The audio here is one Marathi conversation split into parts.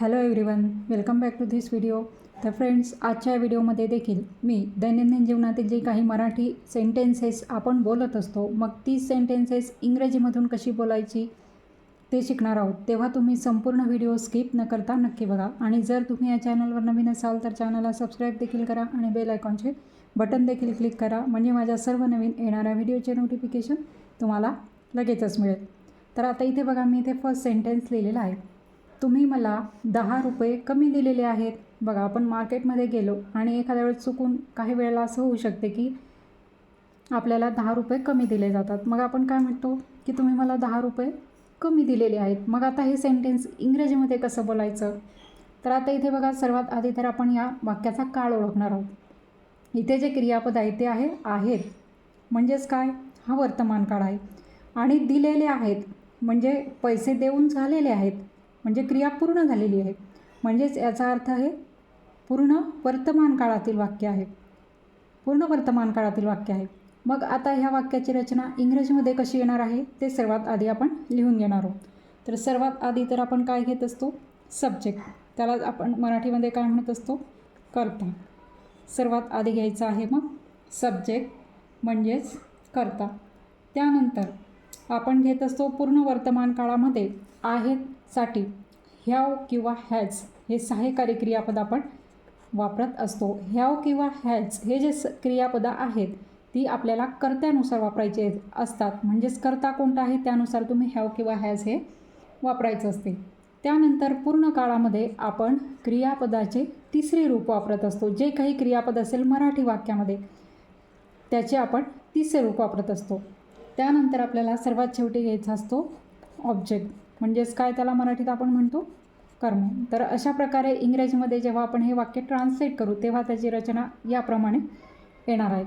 Hello everyone welcome back to this video तर फ्रेंड्स आजच्या व्हिडिओमध्ये देखील मी दैनंदिन जीवनातील जे काही मराठी सेंटेन्सेस आपण बोलत असतो मग ती सेंटेन्सेस इंग्रजीमधून कशी बोलायची ते शिकणार आहोत. तेव्हा तुम्ही संपूर्ण व्हिडिओ स्किप न करता नक्की बघा. आणि जर तुम्ही या चॅनलवर नवीन असाल तर चॅनलला सबस्क्राईब देखील करा आणि बेल आयकॉनचे बटन देखील क्लिक करा. म्हणजे माझ्या सर्व नवीन येणाऱ्या व्हिडिओचे नोटिफिकेशन तुम्हाला लगेचच मिळेल. तर आता इथे बघा मी इथे फर्स्ट सेंटेन्स लिहिलेला आहे. तुम्ही मला दहा रुपये कमी दिलेले आहेत. बघा आपण मार्केटमध्ये गेलो आणि एखाद्या वेळेस चुकून काही वेळेला असं होऊ शकते की आपल्याला दहा रुपये कमी दिले जातात. मग आपण काय म्हणतो की तुम्ही मला दहा रुपये कमी दिलेले आहेत. मग आता हे सेंटेन्स इंग्रजीमध्ये कसं बोलायचं? तर आता इथे बघा सर्वात आधी तर आपण या वाक्याचा काळ ओळखणार आहोत. इथे जे क्रियापद आहे ते आहे आहेत. म्हणजेच काय? हा वर्तमान काळ आहे. आणि दिलेले आहेत म्हणजे पैसे देऊन झालेले आहेत. म्हणजे क्रिया पूर्ण झालेली आहे. म्हणजेच याचा अर्थ आहे पूर्ण वर्तमान काळातील वाक्य आहे. पूर्ण वर्तमान काळातील वाक्य आहे. मग आता ह्या वाक्याची रचना इंग्रजीमध्ये कशी येणार आहे ते सर्वात आधी आपण लिहून घेणार आहोत. तर सर्वात आधी तर आपण काय घेत असतो? सब्जेक्ट त्याला आपण मराठीमध्ये काय म्हणत असतो? कर्ता. सर्वात आधी घ्यायचं आहे मग सब्जेक्ट म्हणजेच कर्ता. त्यानंतर आपण घेत असतो पूर्ण वर्तमान काळामध्ये आहेत साठी. ह्याव किंवा हॅज हे सहाय्यकारी क्रियापद आपण वापरत असतो. ह्याव किंवा हॅज हे जे स क्रियापदं आहेत ती आपल्याला कर्त्यानुसार वापरायचे असतात. म्हणजेच कर्ता कोणता आहे त्यानुसार तुम्ही ह्याव किंवा हॅज हे वापरायचं असते. त्यानंतर पूर्ण काळामध्ये आपण क्रियापदाचे तिसरे रूप वापरत असतो. जे काही क्रियापद असेल मराठी वाक्यामध्ये त्याचे आपण तिसरे रूप वापरत असतो. त्यानंतर आपल्याला सर्वात शेवटी घ्यायचा असतो ऑब्जेक्ट म्हणजेच काय त्याला मराठीत आपण म्हणतो? कर्म. तर अशा प्रकारे इंग्रजीमध्ये जेव्हा आपण हे वाक्य ट्रान्सलेट करू तेव्हा त्याची रचना याप्रमाणे येणार आहे.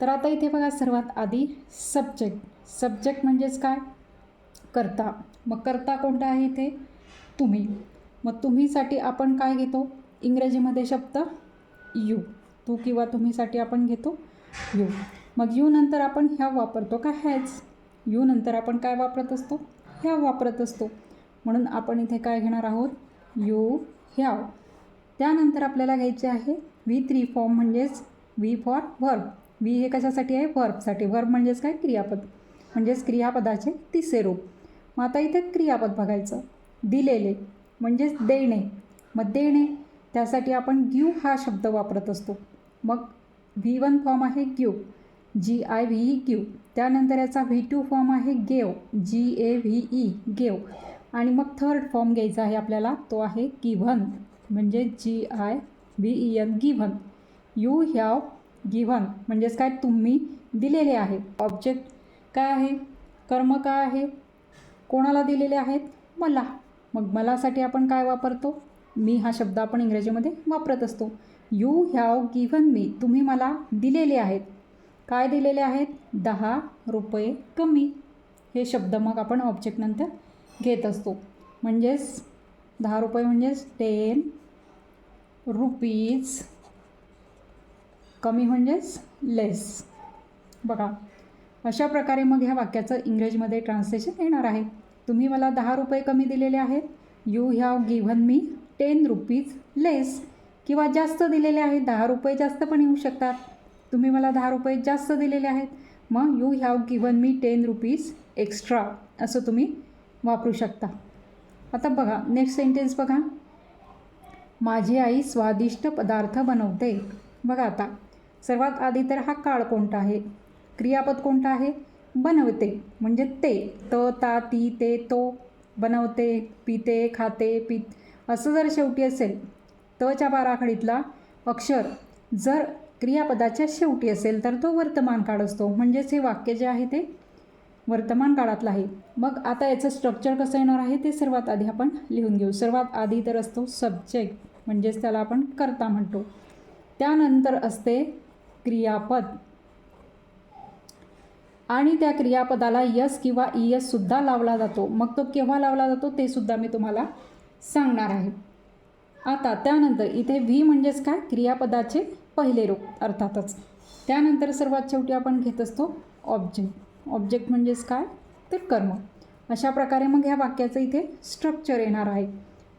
तर आता इथे बघा सर्वात आधी सब्जेक्ट सब्जेक्ट म्हणजेच काय? कर्ता. मग कर्ता कोणता आहे इथे? तुम्ही. मग तुम्हीसाठी आपण काय घेतो? इंग्रजीमध्ये शब्द यू तू किंवा तुम्हीसाठी आपण घेतो यू मग यू नंतर आपण ह्या वापरतो का हॅज यू नंतर आपण काय वापरत असतो? ह्या वापरत असतो. म्हणून आपण इथे काय घेणार आहोत? यू ह्याव. त्यानंतर आपल्याला घ्यायचे आहे व्ही थ्री फॉर्म म्हणजेच व्ही फॉर वर्ब व्ही हे कशासाठी आहे? वर्बसाठी वर्ब म्हणजेच काय? क्रियापद. म्हणजेच क्रियापदाचे तिसरे रूप. मग आता इथे क्रियापद बघायचं. दिलेले म्हणजेच देणे. मग देणे त्यासाठी आपण ग्यू हा शब्द वापरत असतो. मग व्ही वन फॉर्म आहे Gue G I V E give त्यानंतर याचा व्ही टू फॉर्म आहे gave G A V E gave. आणि मग थर्ड फॉर्म घ्यायचा आहे आपल्याला तो आहे गिव्हन म्हणजे G I V E N given. You have given म्हणजेच काय तुम्ही दिलेले आहे. ऑब्जेक्ट काय आहे? कर्म काय आहे? कोणाला दिलेले आहेत? मला. मग मलासाठी आपण काय वापरतो? मी हा शब्द आपण इंग्रजीमध्ये वापरत असतो. यू हॅव गिव्हन मी तुम्ही मला दिलेले आहेत. काय दिलेले आहेत? दहा रुपये कमी. हे शब्द मग आपण ऑब्जेक्टनंतर घेत असतो. म्हणजेच दहा रुपये म्हणजेच टेन रुपीज कमी म्हणजेच लेस बघा अशा प्रकारे मग ह्या वाक्याचं इंग्रजीमध्ये ट्रान्सलेशन येणार आहे. तुम्ही मला दहा रुपये कमी दिलेले आहेत. You have given me ten rupees less किंवा जास्त दिलेले आहेत. दहा रुपये जास्त पण येऊ शकतात. तुम्ही मला दहा रुपये जास्त दिलेले आहेत. मग you have given me ten rupees extra असं तुम्ही वापरू शकता. आता बघा नेक्स्ट सेंटेन्स बघा. माझी आई स्वादिष्ट पदार्थ बनवते. बघा आता. सर्वात आधी तर हा काळ कोणता आहे? क्रियापद कोणता आहे? बनवते. म्हणजे ते. त ता ती ते तो. बनवते पिते खाते पित. असं जर शेवटी असेल तच्या बाराखडीतला अक्षर जर क्रियापदाच्या शेवटी असेल तर तो वर्तमान काळ असतो. म्हणजेच हे वाक्य जे आहे ते वर्तमान काळातलं आहे. मग आता याचं स्ट्रक्चर कसं येणार आहे ते सर्वात आधी आपण लिहून घेऊ. सर्वात आधी तर असतो सब्जेक्ट म्हणजेच त्याला आपण कर्ता म्हणतो. त्यानंतर असते क्रियापद. आणि त्या क्रियापदाला यस किंवा ई एससुद्धा लावला जातो. मग तो केव्हा लावला जातो ते सुद्धा मी तुम्हाला सांगणार आहे. आता त्यानंतर इथे व्ही म्हणजेच काय? क्रियापदाचे पहिले रूप अर्थातच. त्यानंतर सर्वात शेवटी आपण घेत असतो ऑब्जेक्ट ऑब्जेक्ट म्हणजेच काय? तर कर्म. अशा प्रकारे मग ह्या वाक्याचं इथे स्ट्रक्चर येणार आहे.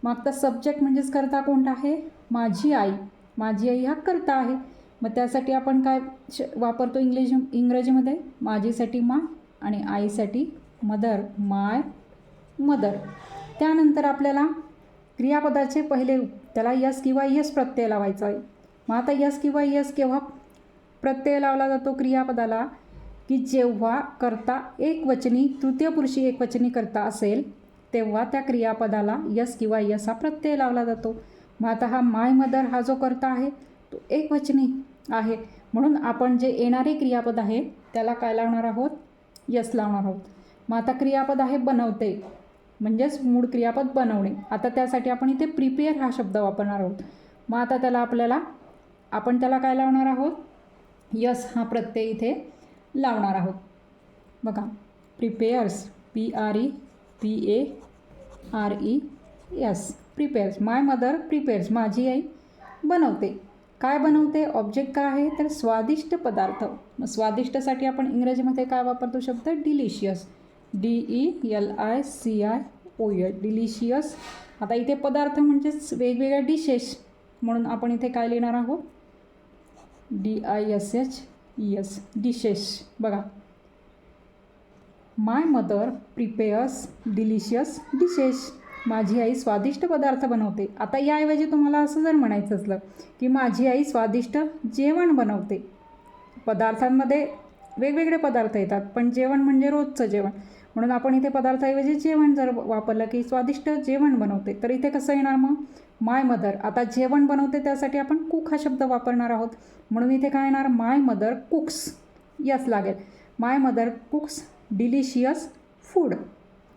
मग आता सब्जेक्ट म्हणजेच करता कोणता आहे? माझी आई. माझी आई हा करता आहे. मग त्यासाठी आपण काय श वापरतो इंग्लिश इंग्रजीमध्ये? माझीसाठी मा आणि आईसाठी मदर. माय मदर. त्यानंतर आपल्याला क्रियापदाचे पहिले रूप त्याला यस किंवा यस प्रत्यय लावायचा आहे. मग आता यस किंवा यस केव्हा प्रत्यय लावला जातो क्रियापदाला की जेव्हा करता एकवचनी तृतीयपुरुषी एकवचनी करता असेल तेव्हा त्या क्रियापदाला यस किंवा यस हा प्रत्यय लावला जातो. मग आता हा माय मदर हा जो करता आहे तो एकवचनी आहे. म्हणून आपण जे येणारे क्रियापद आहे त्याला काय लावणार आहोत? यस लावणार आहोत. मग आता क्रियापद आहे बनवते म्हणजेच मूळ क्रियापद बनवणे. आता त्यासाठी आपण इथे प्रिपेअर हा शब्द वापरणार आहोत. मग आता त्याला आपल्याला आपण त्याला काय लावणार आहोत? यस हा प्रत्यय इथे लावणार आहोत. बघा prepares P R E P A R E S prepares my mother prepares माझी आई बनवते. काय बनवते? ऑब्जेक्ट काय आहे? तर स्वादिष्ट पदार्थ. मग स्वादिष्टसाठी आपण इंग्रजीमध्ये काय वापरतो शब्द? Delicious. D E L I C I O L delicious. आता इथे पदार्थ म्हणजेच वेगवेगळ्या डिशेस म्हणून आपण इथे काय लिहिणार आहोत? D I S H E S dishes बघा. My mother prepares delicious dishes माझी आई स्वादिष्ट पदार्थ बनवते. आता याऐवजी तुम्हाला असं जर म्हणायचं असलं की माझी आई स्वादिष्ट जेवण बनवते. पदार्थांमध्ये वेगवेगळे पदार्थ येतात पण जेवण म्हणजे रोजचं जेवण. म्हणून आपण इथे पदार्थाऐवजी जेवण जर वापरलं की स्वादिष्ट जेवण बनवते तर इथे कसं येणार मग? माय मदर आता जेवण बनवते त्यासाठी आपण कुक हा शब्द वापरणार आहोत. म्हणून इथे काय येणार? माय मदर कुक्स यस लागेल. My mother cooks delicious food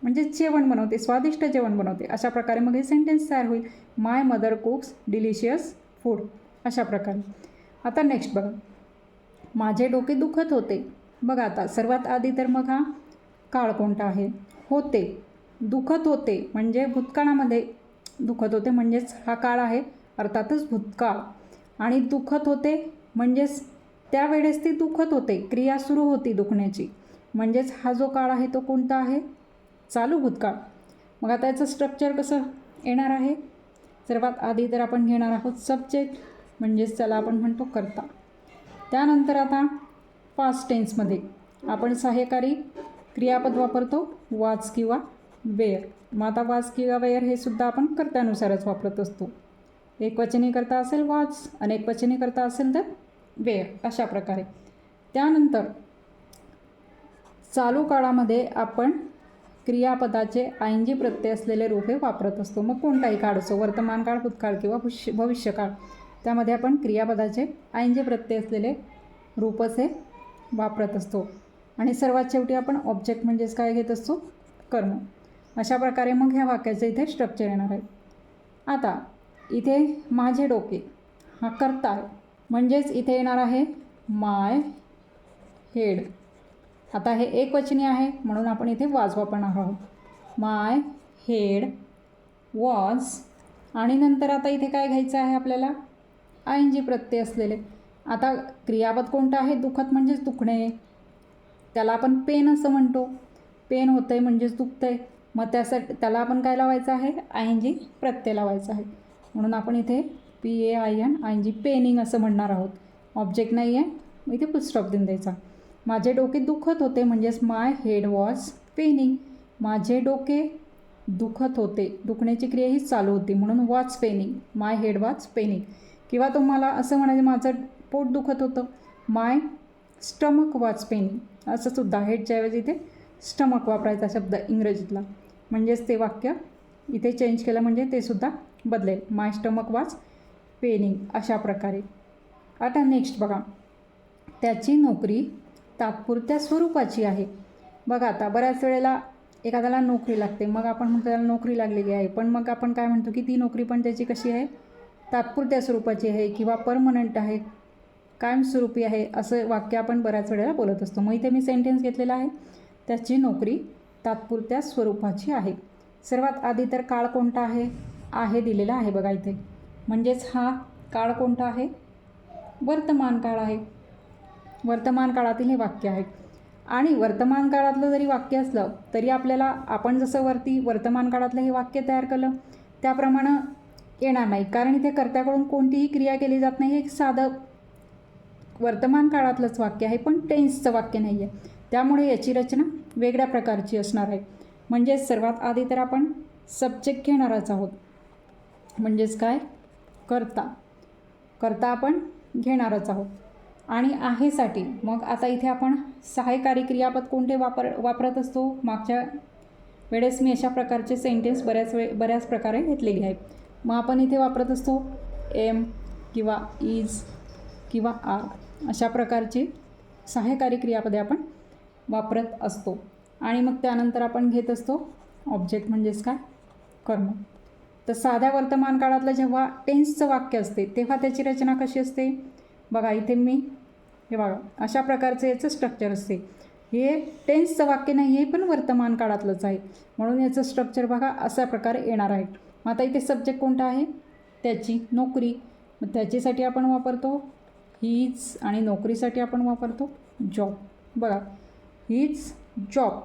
म्हणजे जेवण बनवते स्वादिष्ट जेवण बनवते. अशा प्रकारे मग हे सेंटेन्स तयार होईल. My mother cooks delicious food अशा प्रकारे. आता नेक्स्ट बघा. माझे डोके दुखत होते. बघा आता सर्वात आधी तर मग हा काळ कोणता आहे? होते. दुखत होते म्हणजे भूतकाळामध्ये दुखत होते म्हणजेच हा काळ आहे अर्थातच भूतकाळ. आणि दुखत होते म्हणजेच त्यावेळेस ती दुखत होते क्रिया सुरू होती दुखण्याची. म्हणजेच हा जो काळ आहे तो कोणता आहे? चालू भूतकाळ. मग आता याचं स्ट्रक्चर कसं येणार आहे? सर्वात आधी तर आपण घेणार आहोत सब्जेक्ट म्हणजेच त्याला आपण म्हणतो करता. त्यानंतर आता पास्ट टेन्समध्ये आपण सहाय्यकारी क्रियापद वापरतो वाच किंवा वेअर मग आता वाच किंवा वेअर हे सुद्धा आपण कर्त्यानुसारच वापरत असतो. एकवचनी करता असेल वाच अनेक वचनी करता असेल तर वेअर अशा प्रकारे. त्यानंतर चालू काळामध्ये आपण क्रियापदाचे आय जी प्रत्यय असलेले रूप हे वापरत असतो. मग कोणताही काळ असो वर्तमान काळ भूतकाळ किंवा भविष्य भविष्यकाळ त्यामध्ये आपण क्रियापदाचे आय प्रत्यय असलेले रूपच हे वापरत असतो. आणि सर्वात शेवटी आपण ऑब्जेक्ट म्हणजेच काय घेत असतो? कर्म. अशा प्रकारे मग ह्या वाक्याचं इथे स्ट्रक्चर येणार आहे. आता इथे माझे डोके हा करता आहे म्हणजेच इथे येणार आहे माय हेड आता हे एकवचनी आहे म्हणून आपण इथे वाज वापरणार आहोत. माय हेड वॉज आणि नंतर आता इथे काय घ्यायचं आहे आपल्याला? आय एन जी प्रत्यय असलेले. आता क्रियापद कोणतं आहे? दुखत म्हणजेच दुखणे. त्याला आपण पेन असं म्हणतो. पेन होतं आहे म्हणजेच दुखतं आहे मग त्यासाठी त्याला आपण काय लावायचं आहे? आय एन जी प्रत्यय लावायचा आहे. म्हणून आपण इथे P A I N I N G paining असं म्हणणार आहोत. ऑब्जेक्ट नाही आहे मग इथे फुलस्टॉप देऊन द्यायचा. माझे डोके दुखत होते म्हणजेच माय हेड वॉज पेनिंग माझे डोके दुखत होते. दुखण्याची क्रिया ही चालू होती. म्हणून watch paining my head watch paining किंवा तुम्हाला असं म्हणायचं माझं पोट दुखत होतं. माय स्टमक वॉच पेनिंग असं सुद्धा हेडच्याऐवजी इथे स्टमक वापरायचा शब्द इंग्रजीतला. म्हणजेच ते वाक्य इथे चेंज केलं म्हणजे ते सुद्धा बदलेल. माय स्टमक वाच पेनिंग अशा प्रकारे. आता नेक्स्ट बघा. त्याची नोकरी तात्पुरत्या स्वरूपाची आहे. बघा आता बऱ्याच वेळेला एखाद्याला नोकरी लागते. मग आपण म्हणतो त्याला नोकरी लागलेली आहे. पण मग आपण काय म्हणतो की ती नोकरी पण त्याची कशी आहे? तात्पुरत्या स्वरूपाची आहे किंवा परमनंट आहे? कायमस्वरूपी आहे असं वाक्य आपण बऱ्याच वेळेला बोलत असतो. मग इथे मी सेंटेन्स घेतलेला आहे. त्याची नोकरी तात्पुरत्या स्वरूपाची आहे. सर्वात आधी तर काळ कोणता आहे? आहे दिलेला आहे बघा इथे. म्हणजेच हा काळ कोणता आहे? वर्तमान काळ आहे. वर्तमान काळातील हे वाक्य आहे. आणि वर्तमान काळातलं जरी वाक्य असलं तरी आपल्याला आपण जसं वरती वर्तमान काळातलं हे वाक्य तयार केलं त्याप्रमाणे येणार नाही. कारण इथे कर्त्याकडून कोणतीही क्रिया केली जात नाही. हे एक साधं वर्तमान काळातलंच वाक्य आहे पण टेन्सचं वाक्य नाही आहे त्यामुळे याची रचना वेगळ्या प्रकारची असणार आहे. म्हणजेच सर्वात आधी तर आपण सब्जेक्ट घेणारच आहोत. म्हणजेच काय? करता. करता आपण घेणारच आहोत. आणि आहेसाठी मग आता इथे आपण सहाय्यकारी क्रियापद कोणते वापर वापरत असतो? मागच्या वेळेस मी अशा प्रकारचे सेंटेन्स बऱ्याच वेळ बऱ्याच प्रकारे घेतलेली आहे मग आपण इथे वापरत असतो एम किंवा इज किंवा आर अशा प्रकारची सहाय्यकारी क्रियापदे आपण वापरत असतो. आणि मग त्यानंतर आपण घेत असतो ऑब्जेक्ट म्हणजेच काय? कर्म. तर साध्या वर्तमान काळातलं जेव्हा टेन्सचं वाक्य असते तेव्हा त्याची रचना कशी असते? बघा इथे मी हे बघा अशा प्रकारचं याचं स्ट्रक्चर असते. हे टेन्सचं वाक्य नाही आहे पण वर्तमान काळातलंच आहे. म्हणून याचं स्ट्रक्चर बघा अशा प्रकारे येणार आहे. मग आता इथे सब्जेक्ट कोणता आहे? त्याची नोकरी. मग त्याच्यासाठी आपण वापरतो हीच आणि नोकरीसाठी आपण वापरतो जॉब. बघा हीच जॉब.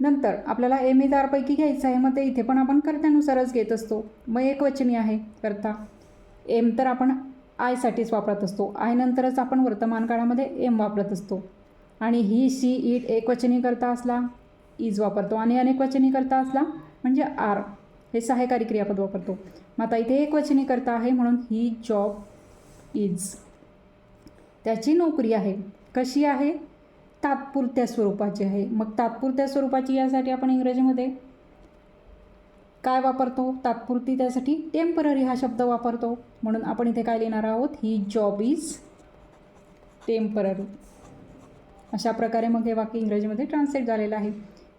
नंतर आपल्याला एमेदारपैकी घ्यायचं आहे मग ते इथे पण आपण कर्त्यानुसारच घेत असतो. मग एक वचनी आहे करता. एम तर आपण आयसाठीच वापरत असतो. आयनंतरच आपण वर्तमान काळामध्ये एम वापरत असतो. आणि ही सी ईट एकवचनी करता असला इज वापरतो. आणि अनेकवचनी करता असला म्हणजे आर हे सहायकारी क्रियापद वापरतो. मग आता इथे एकवचनी करता आहे म्हणून ही जॉब इज त्याची नोकरी आहे. कशी आहे? तात्पुरत्या स्वरूपाची आहे. मग तात्पुरत्या स्वरूपाची यासाठी आपण इंग्रजीमध्ये काय वापरतो? तात्पुरती त्यासाठी टेंपररी हा शब्द वापरतो. म्हणून आपण इथे काय लिहिणार आहोत? ही जॉब इज टेंपररी अशा प्रकारे मग हे वाक्य इंग्रजीमध्ये ट्रान्सलेट झालेलं आहे.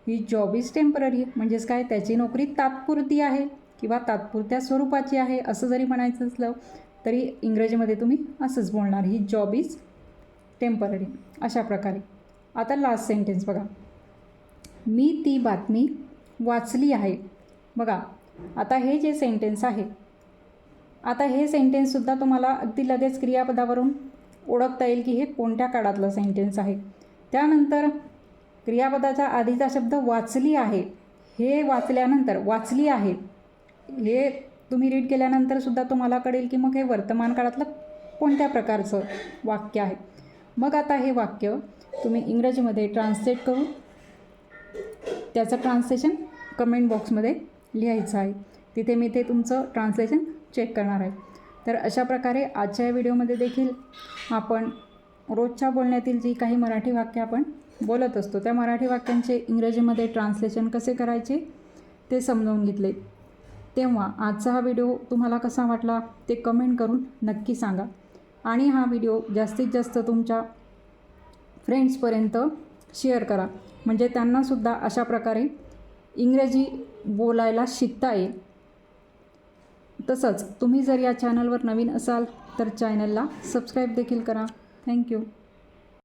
ही जॉब इज टेंपररी म्हणजेच काय? त्याची नोकरी तात्पुरती आहे किंवा तात्पुरत्या स्वरूपाची आहे असं जरी म्हणायचं असलं तरी इंग्रजीमध्ये तुम्ही असंच बोलणार ही जॉब इज टेंपररी अशा प्रकारे. आता लास्ट सेंटेन्स बघा. मी ती बातमी वाचली आहे. बघा आता हे जे सेंटेन्स आहे आता हे सेंटेन्ससुद्धा तुम्हाला अगदी लगेच क्रियापदावरून ओळखता येईल की हे कोणत्या काळातलं सेंटेन्स आहे. त्यानंतर क्रियापदाच्या आधीचा शब्द वाचली आहे. हे वाचल्यानंतर वाचली आहे. हे तुम्ही रीड केल्यानंतर सुद्धा तुम्हाला कळेल की मग हे वर्तमान काळातलं कोणत्या प्रकारचं वाक्य आहे? मग आता हे वाक्य तुम्ही इंग्रजीमध्ये ट्रान्सलेट करून त्याचं ट्रान्सलेशन कमेंट बॉक्समध्ये लिहायचं आहे. तिथे मी ते तुमचं ट्रान्सलेशन चेक करणार आहे. तर अशा प्रकारे आजच्या व्हिडिओमध्ये देखील आपण रोजच्या बोलण्यातील जी काही मराठी वाक्य आपण बोलत असतो त्या मराठी वाक्यांचे इंग्रजीमध्ये ट्रान्सलेशन कसे करायचे ते समजावून घेतले. तेव्हा आजचा हा व्हिडिओ तुम्हाला कसा वाटला ते कमेंट करून नक्की सांगा. आणि हा व्हिडिओ जास्तीत जास्त तुमच्या फ्रेंड्सपर्यंत शेअर करा. म्हणजे त्यांनासुद्धा अशा प्रकारे इंग्रजी बोलायला शिकता येईल. तसंच तुम्ही जर या चॅनलवर नवीन असाल तर चॅनलला सबस्क्राईब देखील करा. थँक्यू